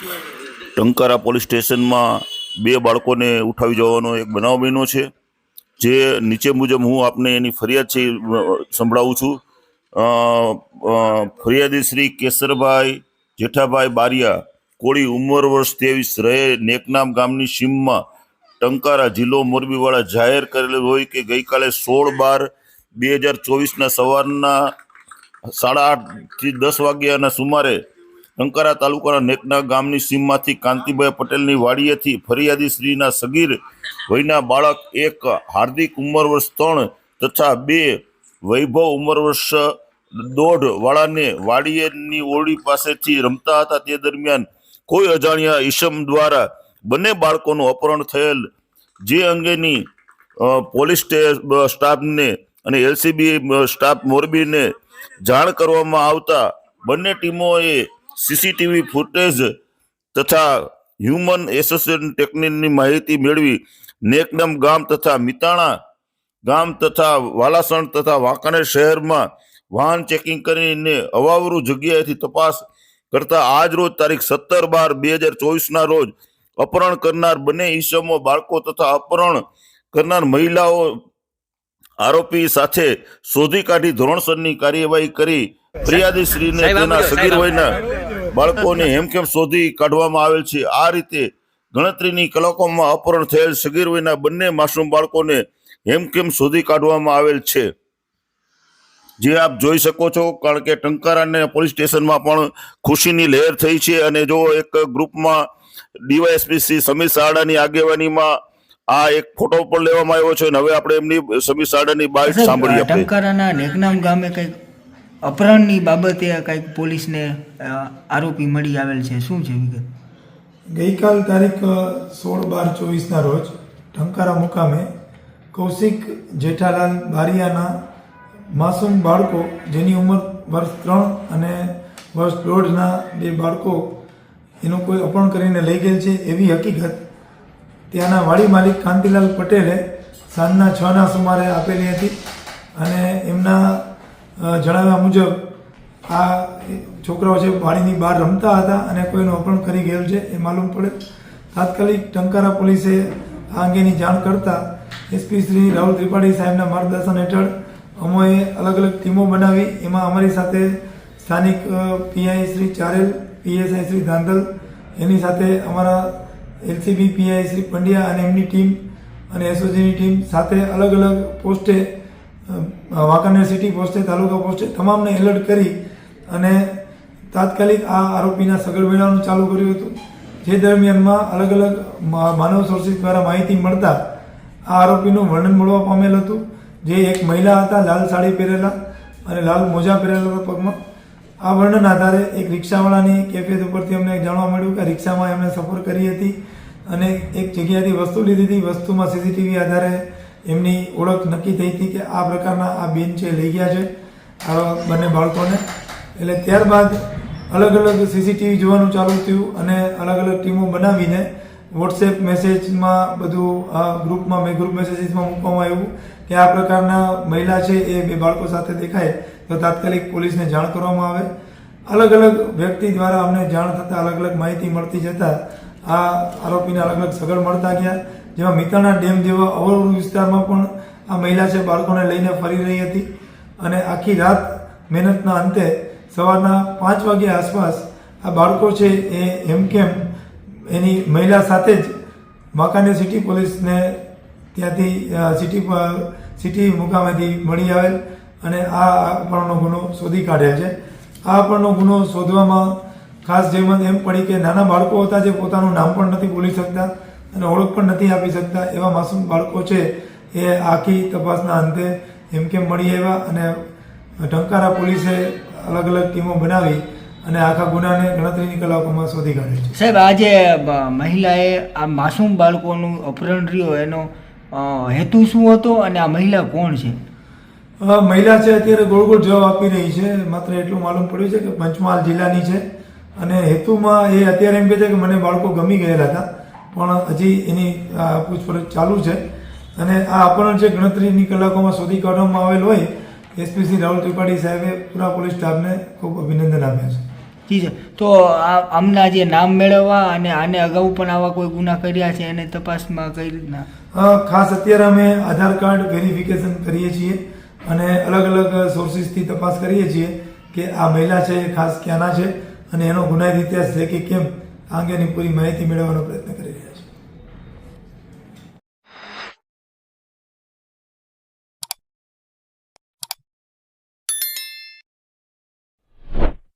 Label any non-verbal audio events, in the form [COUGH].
Tankara police સ્ટેશનમાં બે બાળકોને ઉઠાવી જવાનો એક બનાવ બન્યો છે. જે નીચે મુજબ હું આપને એની ફરિયાદ છે સંભળાવું છું. ફરિયાદી શ્રી કેસરભાઈ જેઠાભાઈ બારિયા, કોળી ઉંમર વર્ષ ત્રેવીસ, રહે નેકનામ ગામની સીમમાં ટંકારા જિલ્લો મોરબીવાળા જાહેર કરેલું હોય કે ગઈકાલે સોળ બાર બે હજાર ચોવીસના સવારના સાડા આઠથી દસ વાગ્યાના સુમારે ટંકારા તાલુકાના નેકના ગામની સીમમાંથી કાંતિભાઈ પટેલની વાડીએથી ફરિયાદી શ્રીના સગીર વયના બાળક એક હાર્દિક ઉંમર વર્ષ ત્રણ તથા બે વૈભવ ઉંમર વર્ષ દોઢ વાળાને વાડીએની ઓરડી પાસેથી રમતા હતા. તે દરમિયાન કોઈ અજાણ્યા ઈસમ દ્વારા બંને બાળકોનું અપહરણ થયેલ, જે અંગેની પોલીસ સ્ટે- સ્ટાફને અને એલસીબી સ્ટાફ મોરબીને જાણ કરવામાં આવતા બંને ટીમોએ સીસીટીવી ફૂટેજ તથા હ્યુમન એસોસિએશન ટેકનિકની માહિતી મેળવી નેકનમ ગામ તથા મિતાણા ગામ તથા વાલાસણ તથા વાંકાનેર શહેરમાં વાહન ચેકિંગ કરીને અવાવરું જગ્યાએથી તપાસ કરતા આજ રોજ તારીખ સત્તર બાર બે હજાર ચોવીસના રોજ અપહરણ કરનાર બંને ઈસમો, બાળકો તથા અપહરણ કરનાર મહિલાઓ આરોપી સાથે શોધી કાઢી ધોરણસરની કાર્યવાહી કરી ફરિયાદી શ્રીને તેના સગીર વયના બાળકોને [LAUGHS] હેમખેમ શોધી કાઢવામાં આવેલ છે. આ રીતે ગણતરીની કલાકોમાં અપહરણ થયેલ સગીર વયના બંને માસૂમ બાળકોને હેમખેમ શોધી કાઢવામાં આવેલ છે. જે આપ જોઈ શકો છો કારણ કે ટંકારા પોલીસ સ્ટેશનમાં પણ ખુશીની લહેર થઈ છે અને જો એક ગ્રુપમાં ડીવાયએસપી શ્રી સમીર સારડાની આગેવાનીમાં આ એક ફોટો પણ લેવામાં આવ્યો છે અને હવે આપણે એમની સમીર સારડાની બાઇક સાંભળીએ આપણે. ટંકારાના નેકનામ ગામે કંઈક અપહરણની બાબતે કંઈક પોલીસને આરોપી મળી આવેલ છે. શું છે, વિગત? ગઈકાલ તારીખ સોળ બાર ચોવીસના રોજ ટંકારા મુકામે કૌશિક જેઠાલાલ બારિયાના માસૂમ બાળકો, જેની ઉંમર વર્ષ ત્રણ અને વર્ષ દોઢના બે બાળકો એનું કોઈ અપહરણ કરીને લઈ ગયેલ છે, એવી હકીકત ત્યાંના વાડી માલિક કાંતિલાલ પટેલે સાંજના છના સુમારે આપેલી હતી અને એમના જણાવ્યા મુજબ આ છોકરાઓ છે વાડીની બહાર રમતા હતા અને કોઈનું અપહરણ કરી ગયેલ છે, એ માલુમ પડે. તાત્કાલિક ટંકારા પોલીસે આ અંગેની જાણ કરતા એસપી શ્રી રાહુલ ત્રિપાઠી સાહેબના માર્ગદર્શન હેઠળ અમોએ અલગ અલગ ટીમો બનાવી. એમાં અમારી સાથે સ્થાનિક પીઆઈ શ્રી ચારેલ, પીએસઆઈ શ્રી ધાંધલ, એની સાથે અમારા એલસીબી પીઆઈ શ્રી પંડ્યા અને એમની ટીમ અને એસઓજીની ટીમ સાથે અલગ અલગ પોસ્ટે વાંકાનેર સિટી પોસ્ટે, તાલુકા પોસ્ટે તમામને એલર્ટ કરી અને તાત્કાલિક આ આરોપીના સગળ મેળવવાનું ચાલુ કર્યું હતું. જે દરમિયાનમાં અલગ અલગ માનવ સોર્સિસ દ્વારા માહિતી મળતા આ આરોપીનું વર્ણન મળવા પામેલ હતું. જે એક મહિલા હતા, લાલ સાડી પહેરેલા અને લાલ મોજા પહેરેલા હતા પગમાં. આ વર્ણન આધારે એક રિક્ષાવાળાની કેફિયત ઉપરથી અમને જાણવા મળ્યું કે રિક્ષામાં એમણે સફર કરી હતી અને એક જગ્યાએથી વસ્તુ લીધી હતી. વસ્તુમાં સીસીટીવી આધારે એમની ઓળખ નક્કી થઈ હતી કે આ પ્રકારના આ બેન છે લઈ ગયા છે આ બંને બાળકોને. એટલે ત્યારબાદ અલગ અલગ સીસીટીવી જોવાનું ચાલુ થયું અને અલગ અલગ ટીમો બનાવીને વોટ્સએપ મેસેજમાં બધું ગ્રુપમાં મેં ગ્રુપ મેસેજીસમાં મૂકવામાં આવ્યું કે આ પ્રકારના મહિલા છે એ બે બાળકો સાથે દેખાય તો તાત્કાલિક પોલીસને જાણ કરવામાં આવે. અલગ અલગ વ્યક્તિ દ્વારા અમને જાણ થતાં અલગ અલગ માહિતી મળતી જતાં આ આરોપીને અલગ અલગ સગળ મળતા ગયા. જેમાં મિતાણા ડેમ જેવા અવળું વિસ્તારમાં પણ આ મહિલા છે, બાળકોને લઈને ફરી રહી હતી. અને આખી રાત મહેનતના અંતે સવારના પાંચ વાગ્યા આસપાસ આ બાળકો છે એ હેમકેમ એની મહિલા સાથે જ વાંકાનેર સિટી પોલીસને ત્યાંથી સિટી સિટી મુકામેથી મળી આવેલ અને આ અપહરણનો ગુનો શોધી કાઢેલ છે. આ અપહરણનો ગુનો શોધવામાં ખાસ જેમત એમ પડી કે નાના બાળકો હતા જે પોતાનું નામ પણ નથી બોલી શકતા. અને ઓળખ પણ નથી આપી શકતા એવા માસૂમ બાળકો છે એ આખી તપાસના અંતે એમ કેમ મળી આવ્યા અને ટંકારા પોલીસે અલગ અલગ ટીમો બનાવી અને આખા ગુનાને ગણતરીની કલાકોમાં શોધી કાઢ્યો છે. સાહેબ આજે મહિલાએ આ માસૂમ બાળકોનું અપહરણ રહ્યો એનો હેતુ શું હતો અને આ મહિલા કોણ છે? મહિલા છે અત્યારે ગોળ ગોળ જવાબ આપી રહી છે. માત્ર એટલું માલુમ પડ્યું છે કે પંચમહાલ જિલ્લાની છે. અને હેતુમાં એ અત્યારે એમ કહે છે કે મને બાળકો ગમી ગયેલા હતા. પણ હજી એની પૂછપરછ ચાલુ છે. અને આ અપહરણ છે ગણતરીની કલાકોમાં શોધી કાઢવામાં આવેલ હોય એસપી શ્રી રાહુલ ત્રિપાઠી સાહેબે પૂરા પોલીસ સ્ટાફને ખૂબ અભિનંદન આપ્યા છે. જી સર. તો આ આમના જે નામ મેળવવા અને આને અગાઉ પણ આવા કોઈ ગુના કર્યા છે એને તપાસમાં કઈ રીતના? ખાસ અત્યારે અમે આધાર કાર્ડ વેરિફિકેશન કરીએ છીએ અને અલગ અલગ સોર્સિસથી તપાસ કરીએ છીએ કે આ મહિલા છે એ ખાસ ક્યાંના છે અને એનો ગુનાહિત ઇતિહાસ છે કે કેમ આ અંગેની પૂરી માહિતી મેળવવાનો પ્રયત્ન